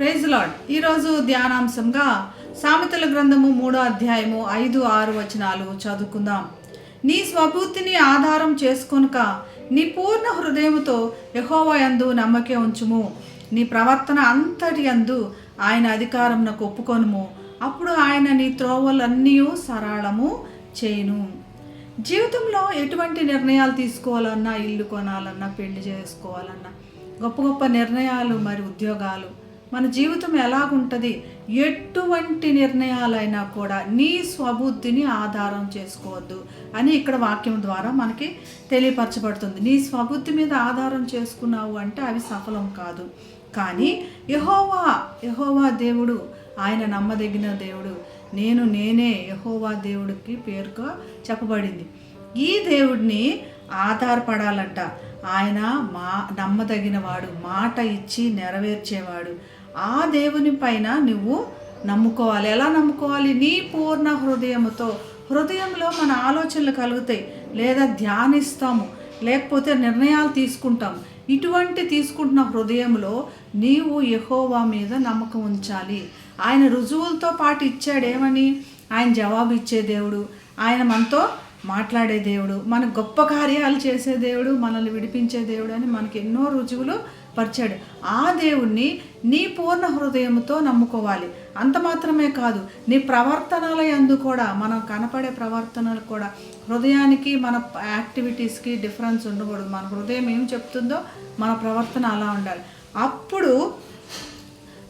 Praise lord ఈరోజు ధ్యానాంశంగా సామెతల గ్రంథము మూడో అధ్యాయము ఐదు ఆరు వచనాలు చదువుకుందాం. నీ స్వబుద్ధిని ఆధారం చేసుకొనుక నీ పూర్ణ హృదయముతో యహోవయందు నమ్మకే ఉంచుము. నీ ప్రవర్తన అంతటి యందు ఆయన అధికారమునకు ఒప్పుకొనుము. అప్పుడు ఆయన నీ త్రోవలన్నీ సరళము చేయును. జీవితంలో ఎటువంటి నిర్ణయాలు తీసుకోవాలన్నా ఇల్లు కొనాలన్నా పెళ్ళి చేసుకోవాలన్నా గొప్ప గొప్ప నిర్ణయాలు మరి ఉద్యోగాలు మన జీవితం ఎలాగుంటుంది ఎటువంటి నిర్ణయాలైనా కూడా నీ స్వబుద్ధిని ఆధారం చేసుకోవద్దు అని ఇక్కడ వాక్యం ద్వారా మనకి తెలియపరచబడుతుంది. నీ స్వబుద్ధి మీద ఆధారం చేసుకున్నావు అంటే అవి సఫలం కాదు. కానీ యహోవా యహోవా దేవుడు ఆయన నమ్మదగిన దేవుడు. నేను నేనే యహోవా దేవుడికి పేరుగా చెప్పబడింది. ఈ దేవుడిని ఆధారపడాలంట. ఆయన మా నమ్మదగినవాడు మాట ఇచ్చి నెరవేర్చేవాడు. ఆ దేవుని పైన నువ్వు నమ్ముకోవాలి. ఎలా నమ్ముకోవాలి? నీ పూర్ణ హృదయముతో. హృదయంలో మన ఆలోచనలు కలుగుతాయి. లేదా ధ్యానిస్తాము. లేకపోతే నిర్ణయాలు తీసుకుంటాం. ఇటువంటి తీసుకుంటున్న హృదయంలో నీవు యహోవా మీద నమ్మకం ఉంచాలి. ఆయన రుజువులతో పాటు ఇచ్చాడు ఏమని ఆయన జవాబు ఇచ్చే దేవుడు ఆయన మనతో మాట్లాడే దేవుడు మన గొప్ప కార్యాలు చేసే దేవుడు మనల్ని విడిపించే దేవుడు అని మనకి ఎన్నో రుజువులు పరిచాడు. ఆ దేవుణ్ణి నీ పూర్ణ హృదయంతో నమ్ముకోవాలి. అంత మాత్రమే కాదు నీ ప్రవర్తనల యందు కూడా మనం కనపడే ప్రవర్తనలు కూడా. హృదయానికి మన యాక్టివిటీస్కి డిఫరెన్స్ ఉండకూడదు. మన హృదయం ఏం చెప్తుందో మన ప్రవర్తన అలా ఉండాలి. అప్పుడు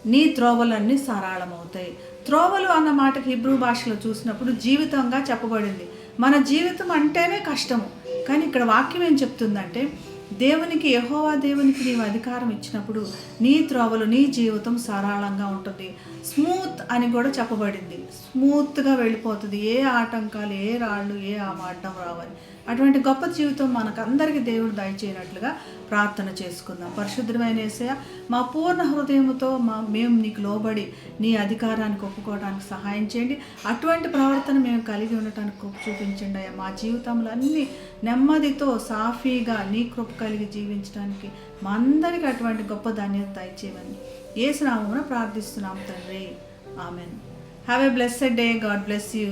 నీ త్రోవలన్నీ సరళమవుతాయి. త్రోవలు అన్న మాటకి హిబ్రూ భాషలో చూసినప్పుడు జీవితంగా చెప్పబడింది. మన జీవితం అంటేనే కష్టము. కానీ ఇక్కడ వాక్యం ఏం చెప్తుందంటే దేవునికి యహోవా దేవునికి నీవు అధికారం ఇచ్చినప్పుడు నీ త్రోవలు నీ జీవితం సరళంగా ఉంటుంది. స్మూత్ అని కూడా చెప్పబడింది. స్మూత్గా వెళ్ళిపోతుంది. ఏ ఆటంకాలు ఏ రాళ్ళు ఏ ఆమాటం రావని అటువంటి గొప్ప జీవితం మనకందరికీ దేవుడు దయచేయనట్లుగా ప్రార్థన చేసుకుందాం. పరిశుద్ధమైన ఏసయ మా పూర్ణ హృదయంతో మా మేము నీకు లోబడి నీ అధికారానికి ఒప్పుకోవడానికి సహాయం చేయండి. అటువంటి ప్రవర్తన మేము కలిగి ఉండటానికి చూపించండి అయ్యా. మా జీవితంలో అన్ని నెమ్మదితో సాఫీగా నీ కృప కలిగి జీవించడానికి మా అందరికీ అటువంటి గొప్ప ధాన్యత దయచేయమని ఏసునామమున ప్రార్థిస్తున్నాం తండ్రి. Amen. Have a blessed day God bless you